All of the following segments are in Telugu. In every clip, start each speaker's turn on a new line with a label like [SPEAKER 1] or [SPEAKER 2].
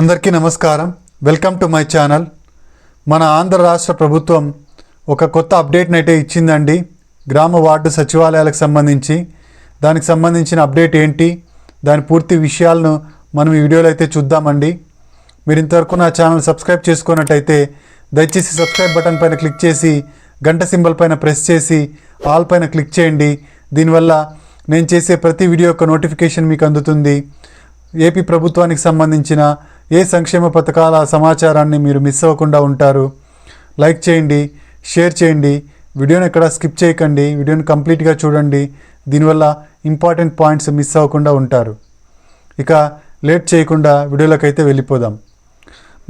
[SPEAKER 1] అందరికీ నమస్కారం. వెల్కమ్ టు మై ఛానల్ మన ఆంధ్ర రాష్ట్ర ప్రభుత్వం ఒక కొత్త అప్డేట్ని అయితే ఇచ్చిందండి. గ్రామ వార్డు సచివాలయాలకు సంబంధించి. దానికి సంబంధించిన అప్డేట్ ఏంటి? దాని పూర్తి విషయాలను మనం ఈ వీడియోలో అయితే చూద్దామండి. మీరు ఇంతవరకు నా ఛానల్ సబ్స్క్రైబ్ చేసుకున్నట్టయితే దయచేసి సబ్స్క్రైబ్ బటన్ పైన క్లిక్ చేసి గంట సింబల్ పైన ప్రెస్ చేసి ఆల్ పైన క్లిక్ చేయండి. దీనివల్ల నేను చేసే ప్రతి వీడియో యొక్క నోటిఫికేషన్ మీకు అందుతుంది. ఏపీ ప్రభుత్వానికి సంబంధించిన ఏ సంక్షేమ పథకాల సమాచారాన్ని మీరు మిస్ అవ్వకుండా ఉంటారు? లైక్ చేయండి షేర్ చేయండి. వీడియోని ఎక్కడ స్కిప్ చేయకండి. వీడియోని కంప్లీట్గా చూడండి. దీనివల్ల ఇంపార్టెంట్ పాయింట్స్ మిస్ అవ్వకుండా ఉంటారు. ఇక లేట్ చేయకుండా వీడియోలోకి అయితే వెళ్ళిపోదాం.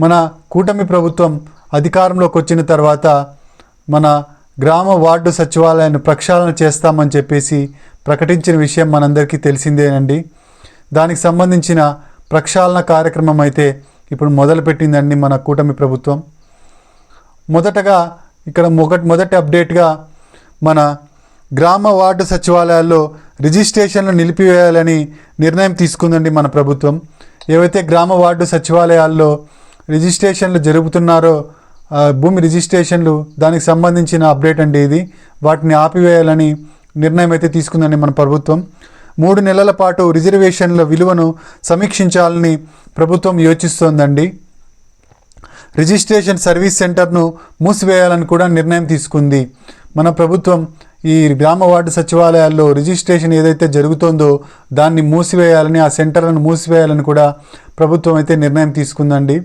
[SPEAKER 1] మన కూటమి ప్రభుత్వం అధికారంలోకి వచ్చిన తర్వాత మన గ్రామ వార్డు సచివాలయాన్ని ప్రక్షాళన చేస్తామని చెప్పేసి ప్రకటించిన విషయం మనందరికీ తెలిసిందేనండి. దానికి సంబంధించిన ప్రక్షాళన కార్యక్రమం అయితే ఇప్పుడు మొదలుపెట్టిందండి మన కూటమి ప్రభుత్వం. మొదటగా ఇక్కడ మొదటి మొదటి అప్డేట్గా మన గ్రామ వార్డు సచివాలయాల్లో రిజిస్ట్రేషన్లు నిలిపివేయాలని నిర్ణయం తీసుకుందండి మన ప్రభుత్వం. ఏవైతే గ్రామ వార్డు సచివాలయాల్లో రిజిస్ట్రేషన్లు జరుగుతున్నారో భూమి రిజిస్ట్రేషన్లు దానికి సంబంధించిన అప్డేట్ అండి ఇది. వాటిని ఆపివేయాలని నిర్ణయం అయితే తీసుకుందండి మన ప్రభుత్వం. మూడు నెలల పాటు రిజర్వేషన్ల విలువను సమీక్షించాలని ప్రభుత్వం యోచిస్తోందండి. రిజిస్ట్రేషన్ సర్వీస్ సెంటర్ను మూసివేయాలని కూడా నిర్ణయం తీసుకుంది. మన ప్రభుత్వం ఈ గ్రామ వార్డు సచివాలయాల్లో రిజిస్ట్రేషన్ ఏదైతే జరుగుతోందో దాన్ని మూసివేయాలని ఆ సెంటర్లను మూసివేయాలని కూడా ప్రభుత్వం అయితే నిర్ణయం తీసుకుందండి.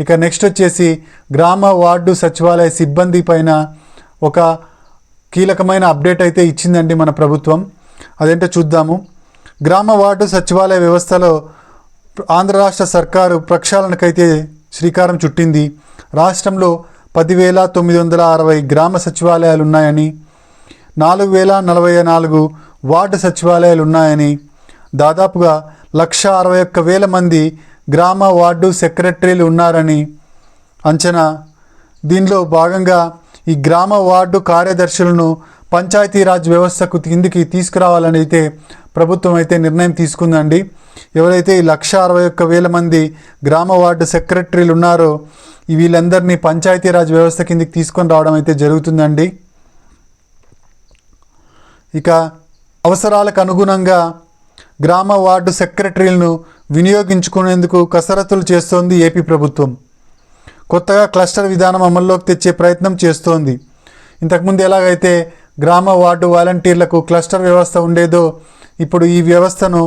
[SPEAKER 1] ఇక నెక్స్ట్ వచ్చేసి గ్రామ వార్డు సచివాలయ సిబ్బంది పైన ఒక కీలకమైన అప్డేట్ అయితే ఇచ్చిందండి మన ప్రభుత్వం. అదేంటో చూద్దాము. గ్రామ వార్డు సచివాలయ వ్యవస్థలో ఆంధ్ర రాష్ట్ర సర్కారు ప్రక్షాళనకైతే శ్రీకారం చుట్టింది. రాష్ట్రంలో పదివేల తొమ్మిది వందల అరవై గ్రామ సచివాలయాలు ఉన్నాయని నాలుగు వేల నలభై నాలుగు వార్డు సచివాలయాలు ఉన్నాయని దాదాపుగా లక్ష అరవై ఒక్క వేల మంది గ్రామ వార్డు సెక్రటరీలు ఉన్నారని అంచనా. దీనిలో భాగంగా ఈ గ్రామ వార్డు కార్యదర్శులను పంచాయతీరాజ్ వ్యవస్థకు కిందికి తీసుకురావాలని అయితే ప్రభుత్వం అయితే నిర్ణయం తీసుకుందండి. ఎవరైతే ఈ లక్ష అరవై ఒక్క వేల మంది గ్రామ వార్డు సెక్రటరీలు ఉన్నారో వీళ్ళందరినీ పంచాయతీరాజ్ వ్యవస్థ కిందికి తీసుకొని రావడం అయితే జరుగుతుందండి. ఇక అవసరాలకు అనుగుణంగా గ్రామ వార్డు సెక్రటరీలను వినియోగించుకునేందుకు కసరత్తులు చేస్తోంది ఏపీ ప్రభుత్వం. కొత్తగా క్లస్టర్ విధానం అమల్లోకి తెచ్చే ప్రయత్నం చేస్తోంది. ఇంతకుముందు ఎలాగైతే గ్రామ వార్డు వాలంటీర్లకు క్లస్టర్ వ్యవస్థ ఉండేదో ఇప్పుడు ఈ వ్యవస్థను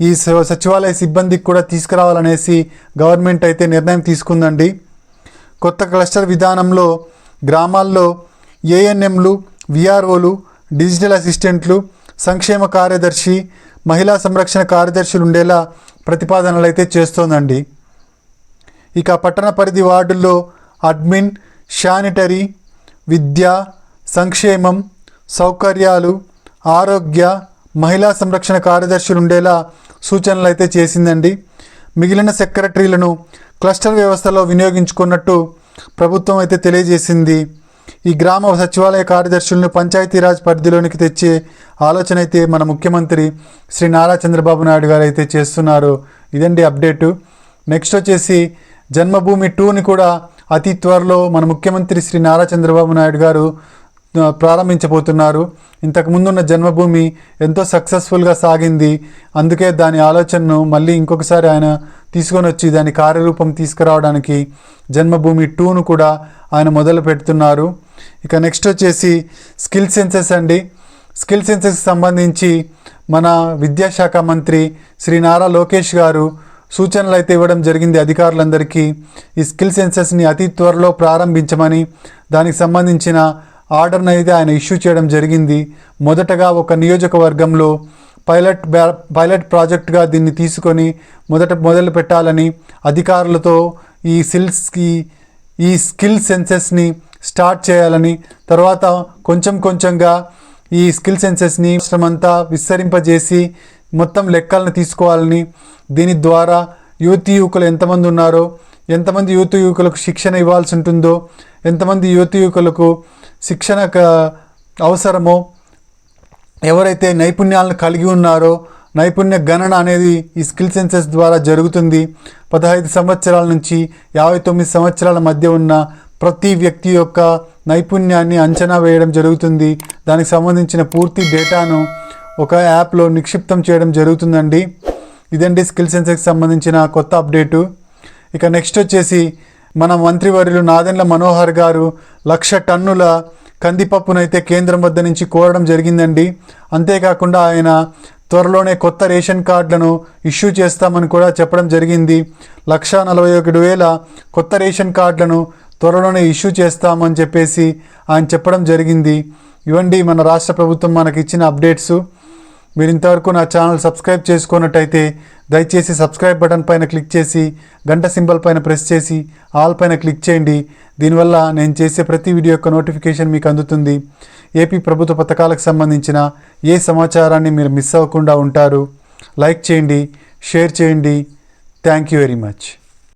[SPEAKER 1] ఈ స- సచివాలయ సిబ్బందికి కూడా తీసుకురావాలనేసి గవర్నమెంట్ అయితే నిర్ణయం తీసుకుందండి. కొత్త క్లస్టర్ విధానంలో గ్రామాల్లో ఏఎన్ఎంలు విఆర్ఓలు డిజిటల్ అసిస్టెంట్లు సంక్షేమ కార్యదర్శి మహిళా సంరక్షణ కార్యదర్శులు ఉండేలా ప్రతిపాదనలు అయితే చేస్తోందండి. ఇక పట్టణ పరిధి వార్డుల్లో అడ్మిన్ శానిటరీ విద్య సంక్షేమం సౌకర్యాలు ఆరోగ్య మహిళా సంరక్షణ కార్యదర్శులు ఉండేలా సూచనలు అయితే చేసిందండి. మిగిలిన సెక్రటరీలను క్లస్టర్ వ్యవస్థలో వినియోగించుకున్నట్టు ప్రభుత్వం అయితే తెలియజేసింది. ఈ గ్రామ సచివాలయ కార్యదర్శులను పంచాయతీరాజ్ పరిధిలోనికి తెచ్చే ఆలోచన అయితే మన ముఖ్యమంత్రి శ్రీ నారా చంద్రబాబు నాయుడు గారు అయితే చేస్తున్నారు. ఇదండి అప్డేటు. నెక్స్ట్ వచ్చేసి జన్మభూమి టూని కూడా అతి త్వరలో మన ముఖ్యమంత్రి శ్రీ నారా చంద్రబాబు నాయుడు గారు ప్రారంభించబోతున్నారు. ఇంతకు ముందున్న జన్మభూమి ఎంతో సక్సెస్ఫుల్గా సాగింది. అందుకే దాని ఆలోచనను మళ్ళీ ఇంకొకసారి ఆయన తీసుకొని వచ్చి దాని కార్యరూపం తీసుకురావడానికి జన్మభూమి టూను కూడా ఆయన మొదలు పెడుతున్నారు. ఇక నెక్స్ట్ వచ్చేసి స్కిల్ సెన్సెస్ అండి. స్కిల్ సెన్సెస్కి సంబంధించి మన విద్యాశాఖ మంత్రి శ్రీ నారా లోకేష్ గారు సూచనలు అయితే ఇవ్వడం జరిగింది అధికారులందరికీ. ఈ స్కిల్ సెన్సెస్ని అతి త్వరలో ప్రారంభించమని దానికి సంబంధించిన ఆర్డర్ని అయితే ఆయన ఇష్యూ చేయడం జరిగింది. మొదటగా ఒక నియోజకవర్గంలో పైలట్ బ్యా పైలట్ ప్రాజెక్ట్గా దీన్ని తీసుకొని మొదట మొదలు పెట్టాలని అధికారులతో ఈ సిల్స్కి ఈ స్కిల్ సెన్సెస్ని స్టార్ట్ చేయాలని తర్వాత కొంచెం కొంచెంగా ఈ స్కిల్ సెన్సెస్ని అంతా విస్తరింపజేసి మొత్తం లెక్కలను తీసుకోవాలని దీని ద్వారా యువతి యువకులు ఎంతమంది ఉన్నారో ఎంతమంది యువతి యువకులకు శిక్షణ ఇవ్వాల్సి ఉంటుందో ఎంతమంది యువతి యువకులకు శిక్షణ క- అవసరమో ఎవరైతే నైపుణ్యాలను కలిగి ఉన్నారో నైపుణ్య గణన అనేది ఈ స్కిల్ సెన్సెస్ ద్వారా జరుగుతుంది. పదహైదు సంవత్సరాల నుంచి యాభై తొమ్మిది సంవత్సరాల మధ్య ఉన్న ప్రతి వ్యక్తి యొక్క నైపుణ్యాన్ని అంచనా వేయడం జరుగుతుంది. దానికి సంబంధించిన పూర్తి డేటాను ఒక యాప్లో నిక్షిప్తం చేయడం జరుగుతుందండి. ఇదండి స్కిల్ సెన్సెస్కి సంబంధించిన కొత్త అప్డేటు. ఇక నెక్స్ట్ వచ్చేసి మన మంత్రివర్యులు నాదెండ్ల మనోహర్ గారు లక్ష టన్నుల కందిపప్పునైతే కేంద్రం వద్ద నుంచి కోరడం జరిగిందండి. అంతేకాకుండా ఆయన త్వరలోనే కొత్త రేషన్ కార్డులను ఇష్యూ చేస్తామని కూడా చెప్పడం జరిగింది. లక్ష నలభై ఒకటి వేల కొత్త రేషన్ కార్డులను త్వరలోనే ఇష్యూ చేస్తామని చెప్పేసి ఆయన చెప్పడం జరిగింది. ఇవండి మన రాష్ట్ర ప్రభుత్వం మనకి ఇచ్చిన అప్డేట్స్. మీరు ఇంతవరకు నా ఛానల్ సబ్స్క్రైబ్ చేసుకున్నట్టయితే దయచేసి సబ్స్క్రైబ్ బటన్ పైన క్లిక్ చేసి గంట సింబల్ పైన ప్రెస్ చేసి ఆల్ పైన క్లిక్ చేయండి. దీనివల్ల నేను చేసే ప్రతి వీడియో యొక్క నోటిఫికేషన్ మీకు అందుతుంది. ఏపీ ప్రభుత్వ పథకాలకు సంబంధించిన ఏ సమాచారాన్ని మీరు మిస్ అవ్వకుండా ఉంటారు లైక్ చేయండి షేర్ చేయండి. Thank you very much.